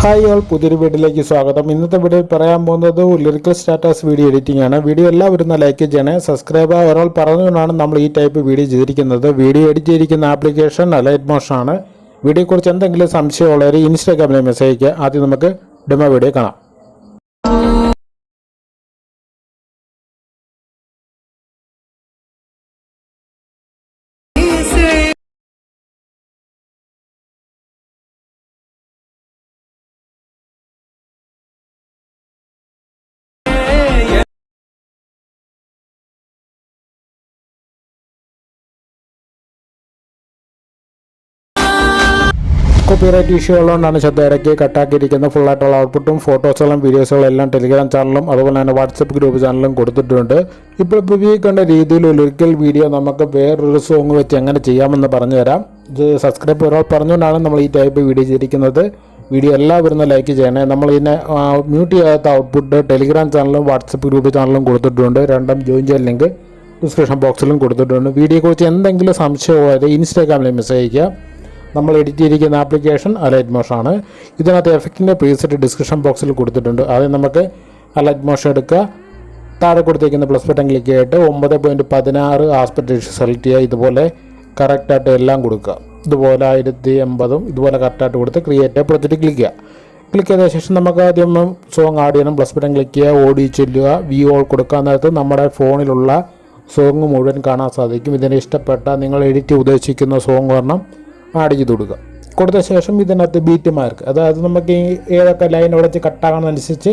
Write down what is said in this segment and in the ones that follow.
Hi all പുതിയൊരു വീഡിയോയിലേക്ക് സ്വാഗതം. ഇന്നത്തെ വീഡിയോയിൽ പറയാൻ പോകുന്നത് ലിറിക്കൽ സ്റ്റാറ്റസ് വീഡിയോ എഡിറ്റിംഗ് ആണ്. വീഡിയോ എല്ലാവരും ലൈക്ക് ചെയ്യണേ. സബ്സ്ക്രൈബ് ഒരാൾ പറഞ്ഞുകൊണ്ടാണ് നമ്മൾ ഈ ടൈപ്പ് വീഡിയോ ചെയ്തിരിക്കുന്നത്. വീഡിയോ എഡിറ്റ് ചെയ്തിരിക്കുന്ന ആപ്ലിക്കേഷൻ അലൈറ്റ് മോഷൻ ആണ്. വീഡിയോയെക്കുറിച്ച് എന്തെങ്കിലും സംശയമുള്ളവർ ഇൻസ്റ്റാഗ്രാമിൽ മെസ്സേജ് ആദ്യം നമുക്ക് ഡെമോ വീഡിയോ കാണാം. കോപ്പിറൈറ്റ് ഇഷ്യൂ ഉള്ളതുകൊണ്ടാണ് ശ്രദ്ധ ഇടയ്ക്ക് ഫുൾ ഫുള്ളായിട്ടുള്ള ഔട്ട്പുട്ടും ഫോട്ടോസുകളും വീഡിയോസുകളും എല്ലാം ടെലിഗ്രാം ചാനലും അതുപോലെ തന്നെ വാട്സപ്പ് ഗ്രൂപ്പ് ചാനലും കൊടുത്തിട്ടുണ്ട്. ഇപ്പോൾ കണ്ട രീതിയിൽ ഒരിക്കൽ വീഡിയോ നമുക്ക് വേറൊരു സോങ് വെച്ച് എങ്ങനെ ചെയ്യാമെന്ന് പറഞ്ഞു തരാം ഇത് സബ്സ്ക്രൈബ് ഒരാൾ പറഞ്ഞുകൊണ്ടാണ് നമ്മൾ ഈ ടൈപ്പ് വീഡിയോ ചെയ്തിരിക്കുന്നത്. വീഡിയോ എല്ലാവരും ലൈക്ക് ചെയ്യണേ. നമ്മൾ ഇതിനെ മ്യൂട്ട് ചെയ്യാത്ത ഔട്ട്പുട്ട് ടെലിഗ്രാം ചാനലും വാട്സപ്പ് ഗ്രൂപ്പ് ചാനലും കൊടുത്തിട്ടുണ്ട്. രണ്ടും ജോയിൻ ചെയ്യാൻ ലിങ്ക് ഡിസ്ക്രിപ്ഷൻ ബോക്സിലും കൊടുത്തിട്ടുണ്ട്. വീഡിയോയെക്കുറിച്ച് എന്തെങ്കിലും സംശയമായത് ഇൻസ്റ്റാഗ്രാമിൽ മെസ്സേജ് അയയ്ക്കുക നമ്മൾ എഡിറ്റ് ചെയ്തിരിക്കുന്ന ആപ്ലിക്കേഷൻ അലൈറ്റ് മോഷാണ് ഇതിനകത്ത് എഫക്റ്റിന്റെ പ്രീസെറ്റ് ഡിസ്ക്രിപ്ഷൻ ബോക്സിൽ കൊടുത്തിട്ടുണ്ട്. ആദ്യം നമുക്ക് അലൈറ്റ് മോഷൻ എടുക്കുക. താഴെ കൊടുത്തിരിക്കുന്ന പ്ലസ് ബട്ടൺ ക്ലിക്ക് ചെയ്തിട്ട് ഒമ്പത് പോയിന്റ് പതിനാറ് ആസ്പെക്ട് സെലക്ട് ചെയ്യുക. ഇതുപോലെ കറക്റ്റായിട്ട് എല്ലാം കൊടുക്കുക. ഇതുപോലെ ആയിരത്തി എൺപതും ഇതുപോലെ കറക്റ്റായിട്ട് കൊടുത്ത് ക്രിയേറ്റ് പ്രൊജക്റ്റ് ക്ലിക്ക് ചെയ്യുക. ക്ലിക്ക് ചെയ്ത ശേഷം നമുക്ക് ആദ്യം സോങ് ആഡ് ചെയ്യണം. പ്ലസ് ബട്ടൺ ക്ലിക്ക് ചെയ്യുക. ഓടി ചെല്ലുക. വ്യൂ ഓൾ കൊടുക്കുക. നേരത്ത് നമ്മുടെ ഫോണിലുള്ള സോങ് മുഴുവൻ കാണാൻ സാധിക്കും. ഇതിനെ ഇഷ്ടപ്പെട്ട നിങ്ങൾ എഡിറ്റ് ഉദ്ദേശിക്കുന്ന സോങ് ഒരെണ്ണം ആഡ് ചെയ്ത് കൊടുക്കുക കൊടുത്ത ശേഷം ഇതിനകത്ത് ബീറ്റ് മാർക്ക് അതായത് നമുക്ക് ഈ ഏതൊക്കെ ലൈൻ ഉടച്ച് വെച്ച്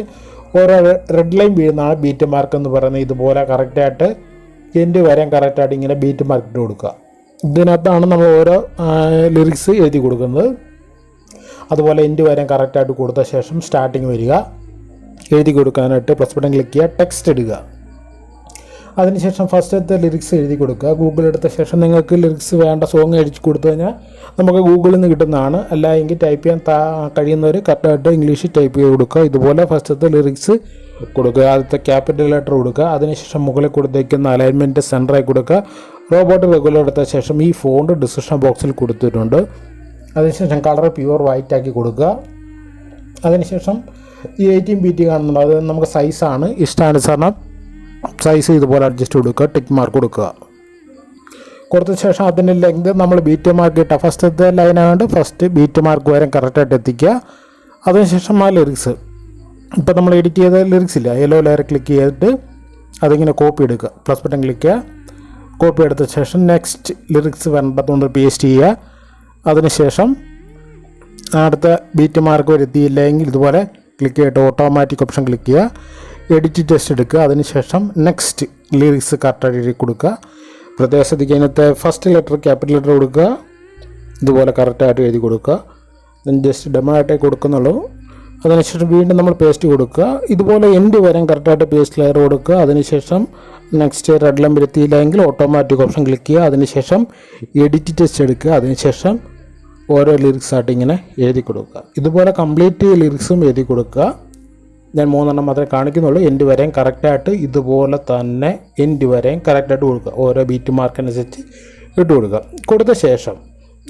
ഓരോ റെഡ് ലൈൻ വീഴുന്നതാണ് ബീറ്റ് മാർക്ക് എന്ന് പറയുന്നത് ഇതുപോലെ കറക്റ്റായിട്ട് എന്റെ വരാൻ കറക്റ്റായിട്ട് ഇങ്ങനെ ബീറ്റ് മാർക്ക് ഇട്ട് കൊടുക്കുക. ഇതിനകത്താണ് നമ്മൾ ഓരോ ലിറിക്സ് എഴുതി കൊടുക്കുന്നത്. അതുപോലെ എന്റെ വരാൻ കറക്റ്റായിട്ട് കൊടുത്ത ശേഷം സ്റ്റാർട്ടിങ് വരിക. എഴുതി കൊടുക്കാനായിട്ട് പ്ലസ് ബട്ടൺ ക്ലിക്ക് ചെയ്യുക. ടെക്സ്റ്റ് ഇടുക. അതിനുശേഷം ഫസ്റ്റത്തെ ലിറിക്സ് എഴുതി കൊടുക്കുക. ഗൂഗിൾ എടുത്ത ശേഷം നിങ്ങൾക്ക് ലിറിക്സ് വേണ്ട സോങ് എഴുതി കൊടുത്തു കഴിഞ്ഞാൽ നമുക്ക് ഗൂഗിളിൽ നിന്ന് കിട്ടുന്നതാണ്. അല്ല എങ്കിൽ ടൈപ്പ് ചെയ്യാൻ താ കഴിയുന്നവർ കറക്റ്റായിട്ട് ഇംഗ്ലീഷിൽ ടൈപ്പ് ചെയ്ത് കൊടുക്കുക. ഇതുപോലെ ഫസ്റ്റത്തെ ലിറിക്സ് കൊടുക്കുക. ആദ്യത്തെ ക്യാപിറ്റൽ ലെറ്റർ കൊടുക്കുക. അതിനുശേഷം മുകളിൽ കൊടുത്തേക്കുന്ന അലൈൻമെന്റ് സെന്ററായി കൊടുക്കുക. റോബോട്ട് റെഗുലർ എടുത്ത ശേഷം ഈ ഫോണ്ട് ഡിസ്ക്രിപ്ഷൻ ബോക്സിൽ കൊടുത്തിട്ടുണ്ട്. അതിനുശേഷം കളർ പ്യുവർ വൈറ്റ് ആക്കി കൊടുക്കുക. അതിനുശേഷം ഈ എയ്റ്റീൻ ബി ടി കാണുന്നുണ്ട്. അത് നമുക്ക് സൈസാണ് ഇഷ്ടാനുസരണം സൈസ് ഇതുപോലെ അഡ്ജസ്റ്റ് കൊടുക്കുക ടിക്ക് മാർക്ക് കൊടുക്കുക. കൊടുത്ത ശേഷം അതിന്റെ ലെങ്ത് നമ്മൾ ബീറ്റ് മാർക്ക് ഇട്ട ഫസ്റ്റത്തെ ലൈനായതുകൊണ്ട് ഫസ്റ്റ് ബീറ്റ് മാർക്ക് വരെ കറക്റ്റായിട്ട് എത്തിക്കുക. അതിനുശേഷം ആ ലിറിക്സ് ഇപ്പോൾ നമ്മൾ എഡിറ്റ് ചെയ്ത ലിറിക്സ് ഇല്ല യെല്ലോ ലെയർ ക്ലിക്ക് ചെയ്തിട്ട് അതിങ്ങനെ കോപ്പി എടുക്കുക. പ്ലസ് ബട്ടൺ ക്ലിക്ക് ചെയ്യുക. കോപ്പി എടുത്ത ശേഷം നെക്സ്റ്റ് ലിറിക്സ് വേണ്ടതുകൊണ്ട് പേസ്റ്റ് ചെയ്യുക. അതിനുശേഷം അടുത്ത ബീറ്റ് മാർക്ക് വരുത്തിയില്ലെങ്കിൽ ഇതുപോലെ ക്ലിക്ക് ചെയ്തിട്ട് ഓട്ടോമാറ്റിക് ഓപ്ഷൻ ക്ലിക്ക് ചെയ്യുക. എഡിറ്റ് ടെസ്റ്റ് എടുക്കുക. അതിനുശേഷം നെക്സ്റ്റ് ലിറിക്സ് കറക്റ്റായിട്ട് എഴുതി കൊടുക്കുക. പ്രത്യേക അതിനകത്ത് ഫസ്റ്റ് ലെറ്റർ ക്യാപിറ്റൽ ലെറ്റർ കൊടുക്കുക. ഇതുപോലെ കറക്റ്റായിട്ട് എഴുതി കൊടുക്കുക. ദെൻ ജസ്റ്റ് ഡെമോ ആയിട്ടേ കൊടുക്കുന്നുള്ളൂ. അതിനുശേഷം വീണ്ടും നമ്മൾ പേസ്റ്റ് കൊടുക്കുക. ഇതുപോലെ എൻഡ് വരാൻ കറക്റ്റായിട്ട് പേസ്റ്റ് ലെയർ കൊടുക്കുക. അതിനുശേഷം നെക്സ്റ്റ് റെഡ് ലം വരുത്തിയില്ലെങ്കിൽ ഓട്ടോമാറ്റിക് ഓപ്ഷൻ ക്ലിക്ക് ചെയ്യുക. അതിനുശേഷം എഡിറ്റ് ടെസ്റ്റ് എടുക്കുക. അതിനുശേഷം ഓരോ ലിറിക്സ് ആയിട്ട് ഇങ്ങനെ എഴുതി കൊടുക്കുക. ഇതുപോലെ കംപ്ലീറ്റ് ലിറിക്സും എഴുതി കൊടുക്കുക. ഞാൻ മൂന്നെണ്ണം മാത്രമേ കാണിക്കുന്നുള്ളൂ. എൻഡ് വരെയും കറക്റ്റായിട്ട് ഇതുപോലെ തന്നെ എൻഡ് വരെയും കറക്റ്റായിട്ട് കൊടുക്കുക. ഓരോ ബീറ്റ് മാർക്കനുസരിച്ച് ഇട്ട് കൊടുക്കുക. കൊടുത്ത ശേഷം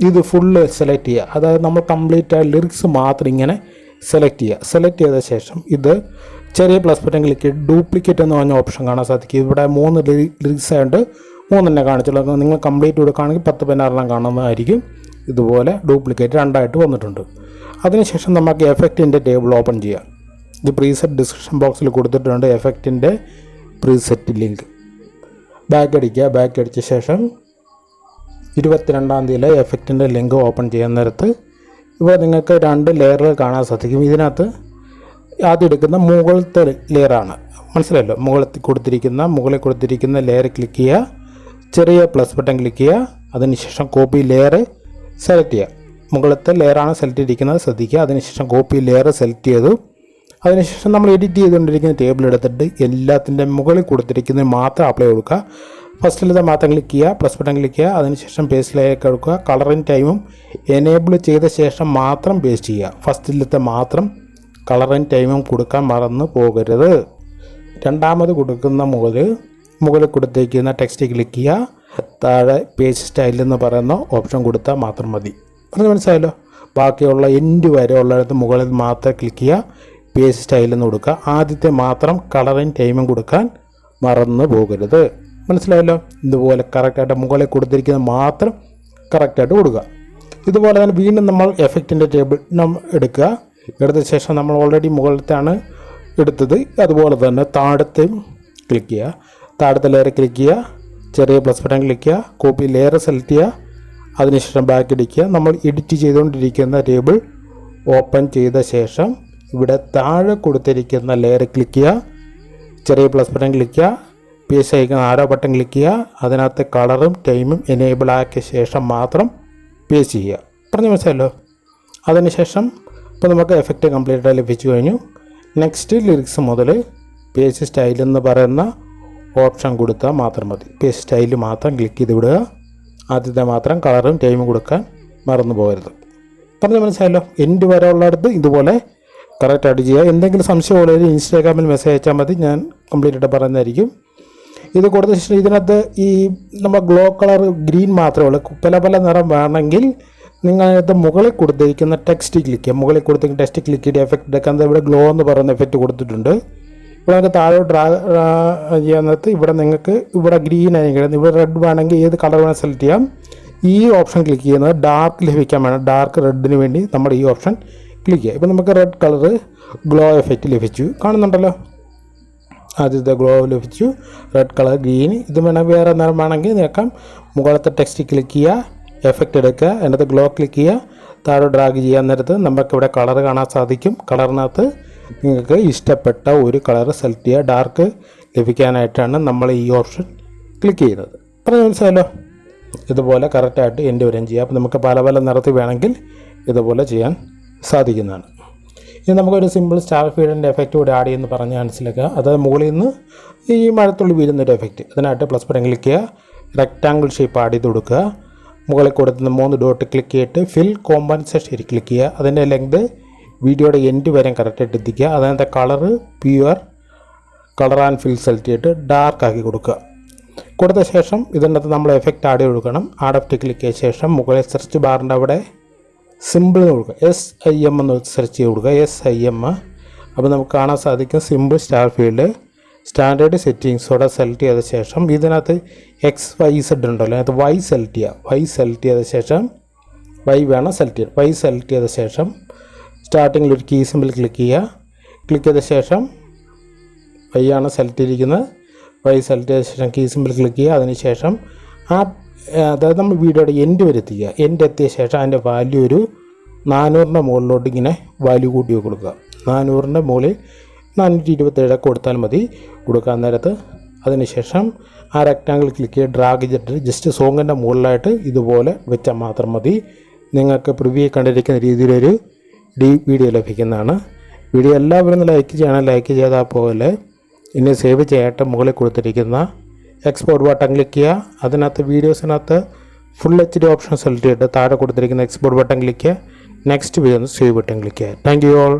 ഇത് ഫുള്ള് സെലക്ട് ചെയ്യുക. അതായത് നമ്മൾ കംപ്ലീറ്റ് ആയ ലിറിക്സ് മാത്രം ഇങ്ങനെ സെലക്ട് ചെയ്യുക. സെലക്ട് ചെയ്ത ശേഷം ഇത് ചെറിയ പ്ലസ് ബട്ടൺ ക്ലിക്ക് ഡ്യൂപ്ലിക്കേറ്റ് എന്ന് പറഞ്ഞ ഓപ്ഷൻ കാണാൻ സാധിക്കും. ഇവിടെ മൂന്ന് ലിറിക്സ് ആയതുകൊണ്ട് മൂന്നെണ്ണം കാണിച്ചുള്ളൂ. നിങ്ങൾ കംപ്ലീറ്റ് കൊടുക്കുകയാണെങ്കിൽ പത്ത് പതിനാറെണ്ണം കാണുന്നതായിരിക്കും. ഇതുപോലെ ഡ്യൂപ്ലിക്കേറ്റ് രണ്ടായിട്ട് വന്നിട്ടുണ്ട്. അതിനുശേഷം നമുക്ക് എഫക്റ്റിന്റെ ടേബിൾ ഓപ്പൺ ചെയ്യാം. ഇത് പ്രീസെറ്റ് ഡിസ്ക്രിപ്ഷൻ ബോക്സിൽ കൊടുത്തിട്ടുണ്ട്. എഫക്റ്റിന്റെ പ്രീസെറ്റ് ലിങ്ക് ബാക്ക് അടിക്കുക. ബാക്ക് അടിച്ച ശേഷം ഇരുപത്തിരണ്ടാം തീയതിയിലെ എഫക്റ്റിന്റെ ലിങ്ക് ഓപ്പൺ ചെയ്യുന്ന നേരത്ത് ഇപ്പോൾ നിങ്ങൾക്ക് രണ്ട് ലെയറുകൾ കാണാൻ സാധിക്കും. ഇതിനകത്ത് ആദ്യം എടുക്കുന്ന മുകളിലത്തെ ലെയറാണ് മനസ്സിലല്ലോ മുകളിൽ കൊടുത്തിരിക്കുന്ന മുകളിൽ കൊടുത്തിരിക്കുന്ന ലെയർ ക്ലിക്ക് ചെയ്യുക. ചെറിയ പ്ലസ് ബട്ടൺ ക്ലിക്ക് ചെയ്യുക. അതിനുശേഷം കോപ്പി ലെയർ സെലക്ട് ചെയ്യുക. മുകളിലത്തെ ലെയറാണ് സെലക്ട് ചെയ്തിരിക്കുന്നത്. ശ്രദ്ധിക്കുക. അതിനുശേഷം കോപ്പി ലെയർ സെലക്ട് ചെയ്തു. അതിനുശേഷം നമ്മൾ എഡിറ്റ് ചെയ്തുകൊണ്ടിരിക്കുന്ന ടേബിൾ എടുത്തിട്ട് എല്ലാത്തിന്റെ മുകളിൽ കൊടുത്തിരിക്കുന്നത് മാത്രം അപ്ലൈ കൊടുക്കുക. ഫസ്റ്റിലത്തെ മാത്രം ക്ലിക്ക് ചെയ്യുക പ്ലസ് ബട്ടൺ ക്ലിക്ക് ചെയ്യുക അതിനുശേഷം പേസ്റ്റിലേക്ക് എടുക്കുക. കളറിങ് ടൈമും എനേബിൾ ചെയ്ത ശേഷം മാത്രം പേസ്റ്റ് ചെയ്യുക. ഫസ്റ്റിലത്തെ മാത്രം കളറിങ് ടൈമും കൊടുക്കാൻ മറന്നു പോകരുത്. രണ്ടാമത് കൊടുക്കുന്ന മുകളിൽ മുകളിൽ കൊടുത്തേക്കുന്ന ടെക്സ്റ്റ് ക്ലിക്ക് ചെയ്യുക. താഴെ പേജ് സ്റ്റൈൽ എന്ന് പറയുന്ന ഓപ്ഷൻ കൊടുത്താൽ മാത്രം മതി. അത് മനസ്സിലായല്ലോ? ബാക്കിയുള്ള എൻഡ് വരെ ഉള്ളിടത്ത് മുകളിൽ മാത്രം ക്ലിക്ക് ചെയ്യുക. പേജ് സ്റ്റൈലെന്ന് കൊടുക്കുക. ആദ്യത്തെ മാത്രം കളറും ടൈമും കൊടുക്കാൻ മറന്നു പോകരുത്. മനസ്സിലായല്ലോ? ഇതുപോലെ കറക്റ്റായിട്ട് മുകളിൽ കൊടുത്തിരിക്കുന്ന മാത്രം കറക്റ്റായിട്ട് കൊടുക്കുക. ഇതുപോലെ തന്നെ വീണ്ടും നമ്മൾ എഫക്റ്റിന്റെ ടേബിൾ എടുക്കുക. എടുത്ത ശേഷം നമ്മൾ ഓൾറെഡി മുകളിലത്താണ് എടുത്തത്. അതുപോലെ തന്നെ താഴത്തെയും ക്ലിക്ക് ചെയ്യുക. താഴത്തെ ലെയർ ക്ലിക്ക് ചെയ്യുക. ചെറിയ പ്ലസ് ബട്ടൺ ക്ലിക്ക് ചെയ്യുക. കോപ്പി ലെയർ സെലക്ട് ചെയ്യുക. അതിനുശേഷം ബാക്ക് അടിക്കുക നമ്മൾ എഡിറ്റ് ചെയ്തുകൊണ്ടിരിക്കുന്ന ടേബിൾ ഓപ്പൺ ചെയ്ത ശേഷം ഇവിടെ താഴെ കൊടുത്തിരിക്കുന്ന ലെയർ ക്ലിക്ക് ചെയ്യുക. ചെറിയ പ്ലസ് ബട്ടൺ ക്ലിക്ക് ചെയ്യുക. പി എസ് അയക്കുന്ന ആരോ ബട്ടൺ ക്ലിക്ക് ചെയ്യുക. അതിനകത്ത് കളറും ടൈമും എനേബിൾ ആക്കിയ ശേഷം മാത്രം പേസ് ചെയ്യുക. പറഞ്ഞു മനസ്സിലല്ലോ അതിനുശേഷം ഇപ്പോൾ നമുക്ക് എഫക്റ്റ് കംപ്ലീറ്റ് ലഭിച്ചു കഴിഞ്ഞു. നെക്സ്റ്റ് ലിറിക്സ് മുതൽ പേജ് സ്റ്റൈൽ എന്ന് പറയുന്ന ഓപ്ഷൻ കൊടുത്താൽ മാത്രം മതി. പേജ് സ്റ്റൈൽ മാത്രം ക്ലിക്ക് ചെയ്ത് വിടുക. ആദ്യത്തെ മാത്രം കളറും ടൈമും കൊടുക്കാൻ മറന്നു പോകരുത്. പറഞ്ഞു മനസ്സിലായല്ലോ? എൻഡ് വരെ ഉള്ളിടത്ത് ഇതുപോലെ കറക്റ്റ് ആയിട്ട് ചെയ്യുക എന്തെങ്കിലും സംശയം ഉള്ളവർ ഇൻസ്റ്റാഗ്രാമിൽ മെസ്സേജ് അയച്ചാൽ മതി. ഞാൻ കംപ്ലീറ്റ് ആയിട്ട് പറയുന്നതായിരിക്കും ഇത് കൊടുത്ത ശേഷം ഇതിനകത്ത് ഈ നമ്മൾ ഗ്ലോ കളർ ഗ്രീൻ മാത്രമേ ഉള്ളൂ. പല പല നിറം വേണമെങ്കിൽ നിങ്ങൾ അതിനകത്ത് മുകളിൽ കൊടുത്തിരിക്കുന്ന ടെക്സ്റ്റ് ക്ലിക്ക് ചെയ്യുക മുകളിൽ കൊടുത്തിരിക്കുന്ന ടെക്സ്റ്റ് ക്ലിക്ക് ചെയ്ത് എഫക്റ്റ് എടുക്കാൻ ഇവിടെ ഗ്ലോ എന്ന് പറയുന്ന എഫക്റ്റ് കൊടുത്തിട്ടുണ്ട്. ഇവിടെ നിങ്ങൾക്ക് താഴെ ഡ്രാ ചെയ്യുന്നത് ഇവിടെ നിങ്ങൾക്ക് ഇവിടെ ഗ്രീൻ ആയിരിക്കും ഇവിടെ റെഡ് വേണമെങ്കിൽ ഏത് കളർ വേണമെങ്കിൽ സെലക്ട് ചെയ്യാം. ഈ ഓപ്ഷൻ ക്ലിക്ക് ചെയ്യുന്നത് ഡാർക്ക് ലഭിക്കാൻ വേണം. ഡാർക്ക് റെഡിന് വേണ്ടി നമ്മുടെ ഈ ഓപ്ഷൻ ക്ലിക്ക് ചെയ്യുക. ഇപ്പോൾ നമുക്ക് റെഡ് കളർ ഗ്ലോ എഫക്റ്റ് ലഭിച്ചു. കാണുന്നുണ്ടല്ലോ? ആദ്യത്തെ ഗ്ലോ ലഭിച്ചു. റെഡ് കളർ ഗ്രീൻ ഇത് വേണമെങ്കിൽ വേറെ നിറം വേണമെങ്കിൽ നോക്കാം. മുകളത്തെ ടെക്സ്റ്റ് ക്ലിക്ക് ചെയ്യുക. എഫക്റ്റ് എടുക്കുക. അതിനകത്ത് ഗ്ലോ ക്ലിക്ക് ചെയ്യുക. താഴെ ഡ്രാഗ് ചെയ്യാൻ നേരത്ത് നമുക്ക് ഇവിടെ കളർ കാണാൻ സാധിക്കും. കളറിനകത്ത് നിങ്ങൾക്ക് ഇഷ്ടപ്പെട്ട ഒരു കളർ സെലക്ട് ചെയ്യുക. ഡാർക്ക് ലഭിക്കാനായിട്ടാണ് നമ്മൾ ഈ ഓപ്ഷൻ ക്ലിക്ക് ചെയ്യുന്നത്. പറഞ്ഞു മനസ്സിലല്ലോ ഇതുപോലെ കറക്റ്റായിട്ട് എന്റെ വരെയും ചെയ്യാം. അപ്പോൾ നമുക്ക് പല പല നിറത്തിൽ വേണമെങ്കിൽ ഇതുപോലെ ചെയ്യാൻ സാധിക്കുന്നതാണ്. ഇനി നമുക്കൊരു സിമ്പിൾ സ്റ്റാർ ഫീഡിന്റെ എഫക്റ്റ് കൂടെ ആഡ് ചെയ്യുന്ന പറഞ്ഞ് മനസ്സിലാക്കുക. അത് മുകളിൽ നിന്ന് ഈ മഴത്തുള്ളി വീഴുന്നൊരു എഫക്റ്റ് അതിനായിട്ട് പ്ലസ് ബട്ടൺ ക്ലിക്ക് ചെയ്യുക. റെക്റ്റാങ്കിൾ ഷേപ്പ് ആഡ് ചെയ്ത് കൊടുക്കുക. മുകളിൽ കൊടുത്തുന്ന മൂന്ന് ഡോട്ട് ക്ലിക്ക് ചെയ്തിട്ട് ഫിൽ കോമ്പൻസേഷൻ ക്ലിക്ക് ചെയ്യുക. അതിന്റെ ലെങ്ത് വീഡിയോയുടെ എൻഡ് വരെ കറക്റ്റായിട്ട് എത്തിക്കുക. അതിനകത്തെ colour pure colour and fill select ചെയ്തിട്ട് ഡാർക്ക് ആക്കി കൊടുക്കുക. കൊടുത്ത ശേഷം ഇതിനകത്ത് നമ്മൾ എഫക്റ്റ് ആഡ് ചെയ്ത് കൊടുക്കണം. ആഡ് എഫക്റ്റ് ക്ലിക്ക് ചെയ്ത ശേഷം മുകളിൽ സെർച്ച് ബാറിന്റെ അവിടെ സിമ്പിൾ കൊടുക്കുക. എസ് ഐ എം എന്ന് സെർച്ച് ചെയ്ത് കൊടുക്കുക. എസ് ഐ എം അപ്പോൾ നമുക്ക് കാണാൻ സാധിക്കും സിമ്പിൾ സ്റ്റാർ ഫീൽഡ് സ്റ്റാൻഡേർഡ് സെറ്റിങ്സോടെ സെലക്ട് ചെയ്ത ശേഷം ഇതിനകത്ത് എക്സ് വൈ സെഡ് ഉണ്ടല്ലോ. അതിനകത്ത് വൈ സെലക്ട് ചെയ്യുക വൈ സെലക്ട് ചെയ്ത ശേഷം വൈ വേണം സെലക്ട് ചെയ്യുക വൈ സെലക്ട് ചെയ്ത ശേഷം സ്റ്റാർട്ടിങ്ങിൽ ഒരു കീ സിമ്പിൾ ക്ലിക്ക് ചെയ്യുക. ക്ലിക്ക് ചെയ്ത ശേഷം വൈ ആണ് സെലക്ട് ചെയ്തിരിക്കുന്നത്. വൈ സെലക്ട് ചെയ്ത ശേഷം കീ സിമ്പിൾ ക്ലിക്ക് ചെയ്യുക. അതിനുശേഷം ആ അതായത് നമ്മൾ വീഡിയോയുടെ എൻഡ് വരെ എത്തിക്കുക. എൻഡ് എത്തിയ ശേഷം അതിന്റെ വാല്യൂ ഒരു നാനൂറിന്റെ മുകളിലോട്ട് ഇങ്ങനെ വാല്യൂ കൂട്ടി കൊടുക്കുക. നാനൂറിന്റെ മുകളിൽ നാനൂറ്റി ഇരുപത്തേഴ് കൊടുത്താൽ മതി. കൊടുക്കാൻ നേരത്ത് അതിനുശേഷം ആ റെക്റ്റാങ്കിൾ ക്ലിക്ക് ചെയ്ത് ഡ്രാഗ് ചെയ്തിട്ട് ജസ്റ്റ് സോങ്ങിന്റെ മുകളിലായിട്ട് ഇതുപോലെ വെച്ചാൽ മാത്രം മതി. നിങ്ങൾക്ക് പ്രിവ്യൂ കണ്ടിരിക്കുന്ന രീതിയിലൊരു ഡി വീഡിയോ ലഭിക്കുന്നതാണ്. വീഡിയോ എല്ലാവരും ലൈക്ക് ചെയ്യണം. ലൈക്ക് ചെയ്താൽ പോലെ ഇനി സേവ് ചെയ്തിട്ട് മുകളിൽ കൊടുത്തിരിക്കുന്ന എക്സ്പോർട്ട് ബട്ടൺ ക്ലിക്ക് ചെയ്യുക. അതിനകത്ത് വീഡിയോസിനകത്ത് full H D option select ചെയ്തിട്ട് താഴെ കൊടുത്തിരിക്കുന്ന export button click next video save button click ചെയ്യുക. Thank you all